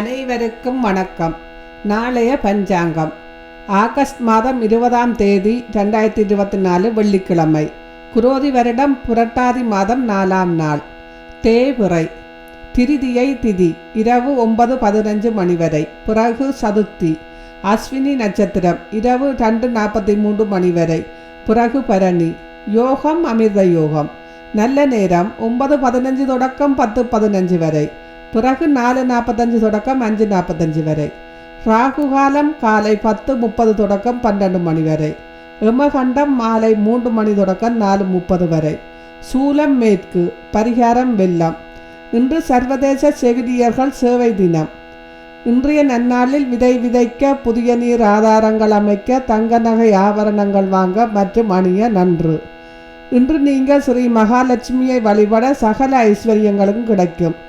அனைவருக்கும் வணக்கம். நாளைய பஞ்சாங்கம். ஆகஸ்ட் மாதம் இருபதாம் தேதி ரெண்டாயிரத்தி இருபத்தி நாலு வெள்ளிக்கிழமை. குரோதி வருடம் புரட்டாதி மாதம் நாலாம் நாள். தேவுரை. திருதியை திதி. இரவு ஒன்பது பதினஞ்சு மணி வரை. பிறகு சதுர்த்தி. அஸ்வினி நட்சத்திரம். இரவு ரெண்டு நாற்பத்தி மூன்று மணி வரை. பிறகு பரணி. யோகம் அமிர்த யோகம். நல்ல நேரம் ஒன்பது பதினஞ்சு தொடக்கம் பத்து பதினஞ்சு வரை. பிறகு நாலு நாற்பத்தஞ்சு தொடக்கம் அஞ்சு நாற்பத்தஞ்சு வரை. ராகு காலம் காலை பத்து முப்பது தொடக்கம் பன்னெண்டு மணி வரை. எமகண்டம் மாலை மூன்று மணி தொடக்கம் நாலு முப்பது வரை. சூலம் மேற்கு பரிகாரம் வெள்ளம். இன்று சர்வதேச செவிலியர்கள் சேவை தினம். இன்றைய நன்னாளில் விதை விதைக்க புதிய நீர் ஆதாரங்கள் அமைக்க தங்க நகை ஆபரணங்கள் வாங்க மற்றும் அணிய நன்று. இன்று நீங்கள் ஸ்ரீ மகாலட்சுமியை வழிபட சகல ஐஸ்வர்யங்களும் கிடைக்கும்.